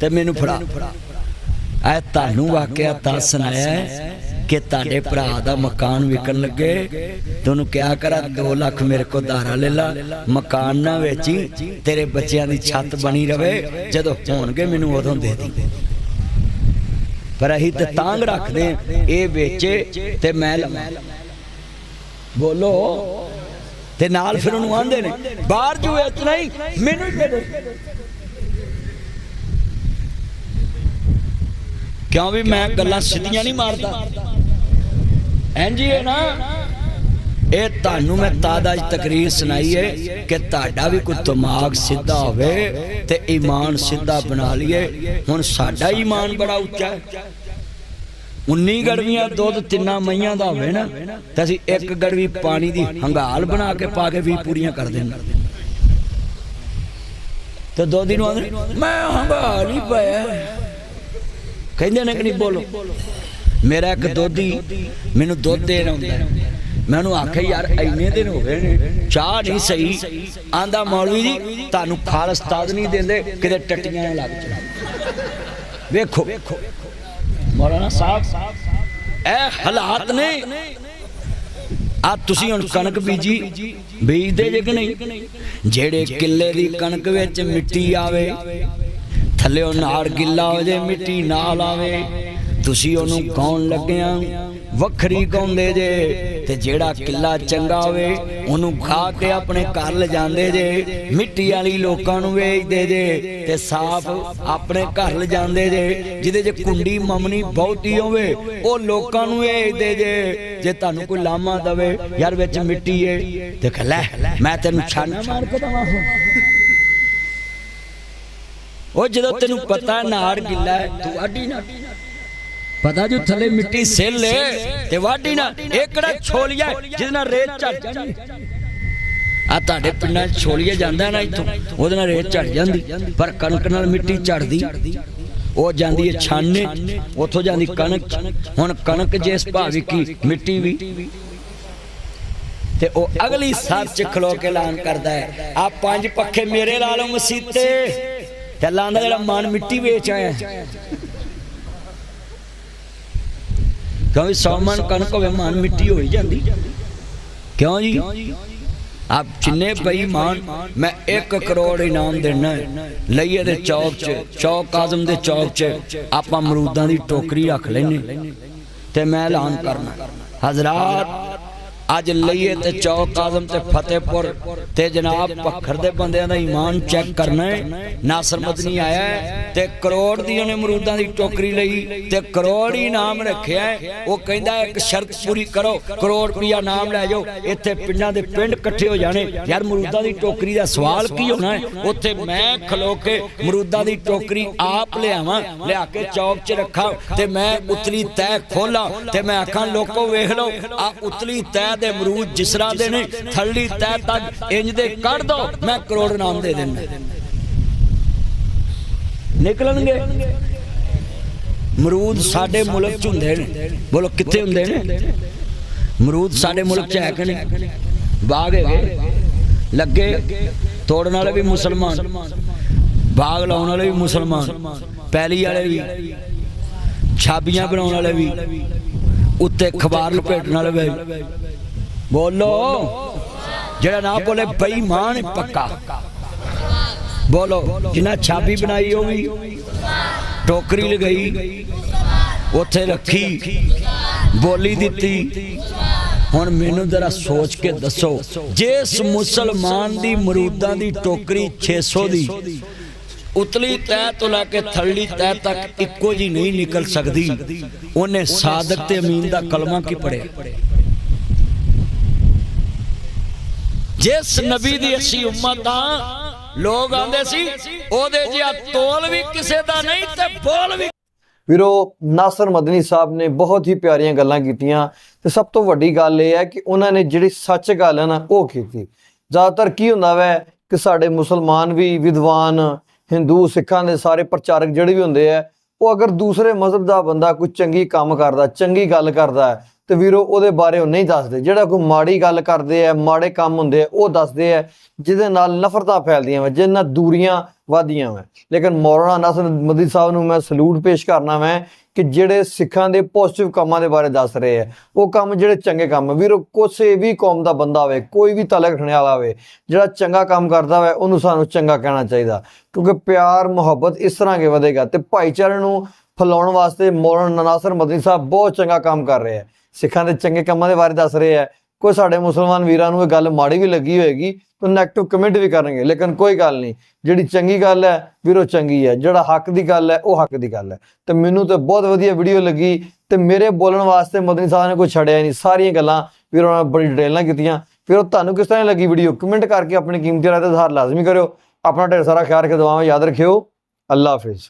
ਤੇ ਮੈਨੂੰ ਫੜਾ। ਐ ਤੁਹਾਨੂੰ ਵਾਕਿਆ ਤਾਂ ਸੁਣਾਇਆ ਕਿ ਤੁਹਾਡੇ ਭਰਾ ਦਾ ਮਕਾਨ ਵਿਕਣ ਲੱਗੇ। ਤੁਹਾਨੂੰ ਕਿਹਾ ਕਰਾ 2 ਲੱਖ ਮੇਰੇ ਕੋ ਧਾਰਾ ਲੈ ਲਾ। ਮਕਾਨ ਨਾ ਵੇਚੀ, ਤੇਰੇ ਬੱਚਿਆਂ ਦੀ ਛੱਤ ਬਣੀ ਰਵੇ। ਜਦੋਂ ਹੋਣਗੇ ਮੈਨੂੰ ਉਦੋਂ ਦੇ ਦੀ। ਪਰ ਅਸੀਂ ਤੇ ਤਾਂਗ ਰੱਖਦੇ ਇਹ ਵੇਚੇ ਤੇ ਮੈਂ ਲਵਾਂ। ਬੋਲੋ, ਤੇ ਨਾਲ ਫਿਰ ਉਹਨੂੰ ਆਂਦੇ ਨੇ, ਬਾਹਰ ਜੋ ਵੇਚਣਾ ਹੀ, ਮੈਨੂੰ ਹੀ ਦੇ ਦੇ। ਕਿਉਂ ਵੀ ਮੈਂ ਗੱਲਾਂ ਸਿੱਧੀਆਂ ਨਹੀਂ ਮਾਰਦਾ? ਐਂਜੀ ਹੈ ਨਾ ਇਹ ਤੁਹਾਨੂੰ ਮੈਂ ਤਾਦਾ ਤਕਰੀਰ ਸੁਣਾਈ ਹੈ ਕਿ ਤੁਹਾਡਾ ਵੀ ਕੋਈ ਦਿਮਾਗ ਸਿੱਧਾ ਹੋਵੇ ਤੇ ਈਮਾਨ ਸਿੱਧਾ ਬਣਾ ਲਈਏ। ਹੁਣ ਸਾਡਾ ਈਮਾਨ ਬੜਾ ਉੱਚਾ ਹੈ। 19 ਗੜਵੀਆਂ ਦੁੱਧ ਤਿੰਨਾਂ ਮਈਆਂ ਦਾ ਹੋਵੇ ਨਾ ਤੇ ਅਸੀਂ ਇੱਕ ਗੜਵੀ ਪਾਣੀ ਦੀ ਹੰਗਾਲ ਬਣਾ ਕੇ ਪਾ ਕੇ ਵੀ ਪੂਰੀਆਂ ਕਰ ਦੇਣਾ ਤੇ ਦੋ ਦਿਨ ਆਂਦੇ ਮੈਂ ਹੰਗਾਲ ਹੀ ਪਾਇਆ ਕਹਿੰਦੇ ਨੇ ਕਿ ਨਹੀਂ ਬੋਲੋ? ਮੇਰਾ ਇੱਕ ਦੋਧੀ ਮੈਨੂੰ ਦੁੱਧ ਦੇਣ ਆਉਂਦਾ ਮੈਂ ਉਹਨੂੰ ਆਖਿਆ, ਯਾਰ, ਇੰਨੇ ਦਿਨ ਹੋ ਗਏ ਨੇ, ਚਾਹ ਨਹੀਂ ਸਹੀ। ਆਂਦਾ, ਮੌਲਵੀ ਜੀ, ਤੁਹਾਨੂੰ ਖਾਲਸ ਨਹੀਂ ਦਿੰਦੇ, ਕਿਤੇ ਟੱਟੀਆਂ ਲੱਗ ਜਾਣ। ਵੇਖੋ। ਮੌਲਾਨਾ ਸਾਹਿਬ, ਇਹ ਹਾਲਾਤ ਨੇ। ਆ ਤੁਸੀਂ ਹੁਣ ਕਣਕ ਬੀਜੀ, ਬੀਜਦੇ ਜੇ ਕਿ ਨਹੀਂ? ਜਿਹੜੇ ਕਿੱਲੇ ਦੀ ਕਣਕ ਵਿੱਚ ਮਿੱਟੀ ਆਵੇ ਥੱਲੇੋਂ ਨਾੜ ਗਿੱਲਾ ਹੋ ਜੇ, ਮਿੱਟੀ ਨਾਲ ਆਵੇ। ਤੁਸੀਂ ਉਹਨੂੰ ਗਾਉਣ ਲੱਗਿਆ, ਵੱਖਰੀ ਗਾਉਂਦੇ ਜੇ, ਤੇ ਜਿਹੜਾ ਕਿੱਲਾ ਚੰਗਾ ਹੋਵੇ, ਉਹਨੂੰ ਖਾ ਕੇ ਆਪਣੇ ਘਰ ਲਿਜਾਂਦੇ ਜੇ। ਮਿੱਟੀ ਵਾਲੀ ਲੋਕਾਂ ਨੂੰ ਵੇਚਦੇ ਜੇ, ਤੇ ਸਾਫ਼ ਆਪਣੇ ਘਰ ਲਿਜਾਂਦੇ ਜੇ। ਜਿਹਦੇ ਚ ਕੁੰਡੀ ਮਮਨੀ ਬਹੁਤੀ ਹੋਵੇ, ਉਹ ਲੋਕਾਂ ਨੂੰ ਵੇਚਦੇ ਜੇ। ਜੇ ਤੁਹਾਨੂੰ ਕੋਈ ਲਾਮਾ ਦਵੇ, ਯਾਰ ਵਿੱਚ ਮਿੱਟੀ ਏ, ਤੇ ਕਹ ਲੈ, ਮੈਂ ਤੈਨੂੰ ਛਾਣਾ ਮਾਰ ਕੇ ਦਵਾਂ। ਉਹ ਜਦੋਂ ਤੈਨੂੰ ਪਤਾ ਨਾੜ ਗਿੱਲਾ ਹੈ ਤੂੰ ਆਡੀ ਨਾ। ਪਤਾ ਜੋ ਥੱਲੇ ਮਿੱਟੀ ਸਿੱਲ ਏ ਤੇ ਵਾਢੀ ਨਾ। ਇਹ ਕਿਹੜਾ ਛੋਲੀਆ ਹੈ ਜਿਹਦੇ ਨਾਲ ਰੇਤ ਝੜ ਜਾਂਦੀ। ਆ ਤੁਹਾਡੇ ਪਿੰਡਾਂ 'ਚ ਛੋਲੀਆ ਜਾਂਦਾ ਨਾ ਇੱਥੋਂ। ਉਹਦੇ ਨਾਲ ਰੇਤ ਝੜ ਜਾਂਦੀ। ਪਰ ਕਣਕ ਨਾਲ ਮਿੱਟੀ ਝੜਦੀ। ਉਹ ਜਾਂਦੀ ਹੈ ਛਾਨੇ ਉੱਥੋਂ ਜਾਂਦੀ ਕਣਕ। ਹੁਣ ਕਣਕ ਜਿਸ ਭਾਵੀ ਕੀ ਮਿੱਟੀ ਵੀ। ਤੇ ਉਹ ਅਗਲੀ ਸਾਥ ਚ ਖਲੋ ਕੇ ਐਲਾਨ ਕਰਦਾ ਹੈ। ਆ ਪੰਜ ਪੱਖੇ ਮੇਰੇ ਲਾ ਲਓ ਮਸੀਤੇ। ਅੱਲਾ ਦਾ ਜਿਹੜਾ ਮਨ ਮਿੱਟੀ ਵੇਚ ਆਇਆ। ਕਿਉਂਕਿ ਸੌ ਮਨ ਕਣਕ ਹੋਵੇ ਮਨ ਮਿੱਟੀ ਹੋਈ ਜਾਂਦੀ। ਕਿਉਂ ਜੀ? ਆਪ ਜਿੰਨੇ ਬੇਈਮਾਨ ਮੈਂ 1 ਕਰੋੜ ਇਨਾਮ ਦੇਣਾ। ਲਈਏ ਦੇ ਚੌਕ 'ਚ ਚੌਕ ਆਜ਼ਮ ਦੇ ਚੌਕ 'ਚ ਆਪਾਂ ਅਮਰੂਦਾਂ ਦੀ ਟੋਕਰੀ ਰੱਖ ਲੈਨੇ ਤੇ ਮੈਂ ਐਲਾਨ ਕਰਨਾ ਹਜ਼ਰਤ ਅੱਜ ਲਈਏ ਤੇ ਚੌਕ ਆਜ਼ਮ ਤੇ ਫਤਿਹਪੁਰ ਤੇ ਜਨਾਬ ਪੱਖਰ ਦੇ ਬੰਦਿਆਂ ਦਾ ਈਮਾਨ ਚੈੱਕ ਕਰਨਾ ਹੈ। ਨਾਸਰ ਮਦਨੀ ਆਇਆ ਤੇ ਕਰੋੜ ਦੀ ਉਹਨੇ ਅਮਰੂਦਾਂ ਦੀ ਟੋਕਰੀ ਲਈ ਤੇ ਕਰੋੜ ਹੀ ਨਾਮ ਰੱਖਿਆ ਉਹ ਕਹਿੰਦਾ ਇੱਕ ਸ਼ਰਤ ਪੂਰੀ ਕਰੋ, ਕਰੋੜ ਰੁਪਇਆ ਨਾਮ ਲੈ ਜਾਓ, ਇੱਥੇ ਪਿੰਡਾਂ ਦੇ ਪਿੰਡ ਇਕੱਠੇ ਹੋ ਜਾਣੇ। ਯਾਰ ਅਮਰੂਦਾਂ ਦੀ ਟੋਕਰੀ ਦਾ ਸਵਾਲ ਕੀ ਹੋਣਾ ਹੈ? ਉੱਥੇ ਮੈਂ ਖਲੋ ਕੇ ਅਮਰੂਦਾਂ ਦੀ ਟੋਕਰੀ ਆਪ ਲਿਆਵਾਂ, ਲਿਆ ਕੇ ਚੌਕ 'ਚ ਰੱਖਾਂ ਤੇ ਮੈਂ ਉਤਲੀ ਤੈ ਖੋਲਾਂ ਤੇ ਮੈਂ ਆਖਾਂ, ਲੋਕੋ ਵੇਖ ਲਓ, ਆ ਉਤਲੀ ਤੈ ਦੇ ਅਮਰੂਦ ਜਿਸਰਾ ਦੇ ਨੇ ਥੱਲੀ ਤੈ ਤੱਕ ਇੰਜ ਦੇ ਕੱਢ ਦੋ, ਮੈਂ ਕਰੋੜ ਨਾਮ ਦੇ ਦੇਣਾ ਨਿਕਲਣਗੇ। ਅਮਰੂਦ ਸਾਡੇ ਮੁਲਕ ਚ ਹੁੰਦੇ ਨੇ। ਬੋਲੋ, ਕਿੱਥੇ ਹੁੰਦੇ ਨੇ? ਅਮਰੂਦ ਸਾਡੇ ਮੁਲਕ ਚ ਹੈ ਕਿ ਨਹੀਂ? ਬਾਗ ਹੈਗੇ। ਲੱਗੇ, ਤੋੜਨ ਵਾਲੇ ਵੀ ਮੁਸਲਮਾਨ। ਬਾਗ ਲਾਉਣ ਵਾਲੇ ਵੀ ਮੁਸਲਮਾਨ। ਪੈਲੀ ਵਾਲੇ ਵੀ। ਛਾਬੀਆਂ ਬਣਾਉਣ ਵਾਲੇ ਵੀ। ਉੱਤੇ ਖਬਾਰ ਲਪੇਟਣ ਵਾਲੇ ਵੀ। ਬੋਲੋ। ਜਿਹੜਾ ਨਾ ਬੋਲੇ ਬੇਈਮਾਨ ਪੱਕਾ। ਬੋਲੋ। ਜਿਨ੍ਹਾਂ ਛਾਬੀ ਬਣਾਈ ਉਹ ਟੋਕਰੀ ਲਗਾਈ, ਉੱਥੇ ਰੱਖੀ, ਬੋਲੀ ਦਿੱਤੀ। ਹੁਣ ਮੈਨੂੰ ਜ਼ਰਾ ਸੋਚ ਕੇ ਦੱਸੋ, ਜਿਸ ਮੁਸਲਮਾਨ ਦੀ ਮਰੂਦਾਂ ਦੀ ਟੋਕਰੀ 600 ਦੀ, ਉਤਲੀ ਤੈ ਤੋਂ ਲੈ ਕੇ ਥੱਲੀ ਤੈ ਤੱਕ ਇੱਕੋ ਜੀ ਨਹੀਂ ਨਿਕਲ ਸਕਦੀ, ਉਹਨੇ ਸਾਦਕ ਤੇ ਅਮੀਨ ਦਾ ਕਲਮਾ ਕੀ ਪੜਿਆ ਜਿਸ ਨਬੀ ਦੀ ਅਸੀਂ ਉਮਤ ਆ ਲੋਕ ਆਂਦੇ ਸੀ ਉਹਦੇ ਜਿਹਾ ਤੋਲ ਵੀ ਕਿਸੇ ਦਾ ਨਹੀਂ ਤੇ ਬੋਲ ਵੀ ਵੀਰੋ ਨਾਸਰ ਮਦਨੀ ਸਾਹਿਬ ਨੇ ਬਹੁਤ ਹੀ ਪਿਆਰੀਆਂ ਗੱਲਾਂ ਕੀਤੀਆਂ ਤੇ ਸਭ ਤੋਂ ਵੱਡੀ ਗੱਲ ਇਹ ਹੈ ਕਿ ਉਹਨਾਂ ਨੇ ਜਿਹੜੀ ਸੱਚ ਗੱਲ ਹੈ ਨਾ ਉਹ ਕੀਤੀ। ਜ਼ਿਆਦਾਤਰ ਕੀ ਹੁੰਦਾ ਵੈ ਕਿ ਸਾਡੇ ਮੁਸਲਮਾਨ ਵੀ ਵਿਦਵਾਨ ਹਿੰਦੂ ਸਿੱਖਾਂ ਦੇ ਸਾਰੇ ਪ੍ਰਚਾਰਕ ਜਿਹੜੇ ਵੀ ਹੁੰਦੇ ਆ ਉਹ ਅਗਰ ਦੂਸਰੇ ਮਜ਼ਹਬ ਦਾ ਬੰਦਾ ਕੋਈ ਚੰਗੀ ਕੰਮ ਕਰਦਾ ਚੰਗੀ ਗੱਲ ਕਰਦਾ ਤੇ ਵੀਰੋ, ਉਹਦੇ ਬਾਰੇ ਉਹ ਨਹੀਂ ਦੱਸਦੇ। ਜਿਹੜਾ ਕੋਈ ਮਾੜੀ ਗੱਲ ਕਰਦੇ ਆ, ਮਾੜੇ ਕੰਮ ਹੁੰਦੇ ਆ, ਉਹ ਦੱਸਦੇ ਆ, ਜਿਹਦੇ ਨਾਲ ਨਫ਼ਰਤਾਂ ਫੈਲਦੀਆਂ ਵਾ, ਜਿਹਦੇ ਨਾਲ ਦੂਰੀਆਂ ਵਧਦੀਆਂ ਵਾ। ਲੇਕਿਨ ਮੌਲਾਨਾ ਨਸਰ ਮਦੀ ਸਾਹਿਬ ਨੂੰ ਮੈਂ ਸਲੂਟ ਪੇਸ਼ ਕਰਨਾ ਮੈਂ ਕਿ ਜਿਹੜੇ ਸਿੱਖਾਂ ਦੇ ਪੋਜ਼ਿਟਿਵ ਕੰਮਾਂ ਦੇ ਬਾਰੇ ਦੱਸ ਰਹੇ ਆ, ਉਹ ਕੰਮ ਜਿਹੜੇ ਚੰਗੇ ਕੰਮ ਆ। ਵੀਰੋ, ਕਿਸੇ ਵੀ ਕੌਮ ਦਾ ਬੰਦਾ ਹੋਵੇ, ਕੋਈ ਵੀ ਤਲਕ ਰੱਖਣ ਵਾਲਾ ਹੋਵੇ, ਜਿਹੜਾ ਚੰਗਾ ਕੰਮ ਕਰਦਾ ਹੋਵੇ, ਉਹਨੂੰ ਸਾਨੂੰ ਚੰਗਾ ਕਹਿਣਾ ਚਾਹੀਦਾ। ਕਿਉਂਕਿ ਪਿਆਰ, ਮੁਹੱਬਤ ਇਸ ਤਰ੍ਹਾਂ ਕੇ ਵਧੇਗਾ ਤੇ ਭਾਈਚਾਰੇ ਨੂੰ ਫੈਲਾਉਣ ਵਾਸਤੇ ਮੌਲਾਨਾ ਨਾਸਰ ਮਦਨੀ ਸਾਹਿਬ ਬਹੁਤ ਚੰਗਾ ਕੰਮ ਕਰ ਰਹੇ ਆ। ਸਿੱਖਾਂ ਦੇ ਚੰਗੇ ਕੰਮਾਂ ਦੇ ਬਾਰੇ ਦੱਸ ਰਹੇ ਹੈ। ਕੋਈ ਸਾਡੇ ਮੁਸਲਮਾਨ ਵੀਰਾਂ ਨੂੰ ਇਹ ਗੱਲ ਮਾੜੀ ਵੀ ਲੱਗੀ ਹੋਏਗੀ, ਤਾਂ ਨੈਗੇਟਿਵ ਕਮੈਂਟ ਵੀ ਕਰਨਗੇ, ਲੇਕਿਨ ਕੋਈ ਗੱਲ ਨਹੀਂ। ਜਿਹੜੀ ਚੰਗੀ ਗੱਲ ਹੈ, ਵੀਰੋ ਚੰਗੀ ਹੈ। ਜਿਹੜਾ ਹੱਕ ਦੀ ਗੱਲ ਹੈ, ਉਹ ਹੱਕ ਦੀ ਗੱਲ ਹੈ। ਤੇ ਮੈਨੂੰ ਤਾਂ ਬਹੁਤ ਵਧੀਆ ਵੀਡੀਓ ਲੱਗੀ, ਤੇ ਮੇਰੇ ਬੋਲਣ ਵਾਸਤੇ ਮਦਨੀ ਸਾਹਿਬ ਨੇ ਕੋਈ ਛੱਡਿਆ ਨਹੀਂ। ਸਾਰੀਆਂ ਗੱਲਾਂ ਵੀਰੋ ਨੇ ਬੜੀ ਡਿਟੇਲ ਨਾਲ ਕੀਤੀਆਂ। ਫਿਰ ਉਹ ਤੁਹਾਨੂੰ ਕਿਸ ਤਰ੍ਹਾਂ ਲੱਗੀ ਵੀਡੀਓ ਕਮੈਂਟ ਕਰਕੇ ਆਪਣੀ ਕੀਮਤੀ ਰਾਏ ਦਾ ਇਜ਼ਹਾਰ ਲਾਜ਼ਮੀ ਕਰਿਓ। ਆਪਣਾ ਢੇਰ ਸਾਰਾ ਖਿਆਲ ਰੱਖਿਓ, ਦੁਆਵਾਂ ਯਾਦ ਰੱਖਿਓ। ਅੱਲਾ ਹਾਫਿਜ਼।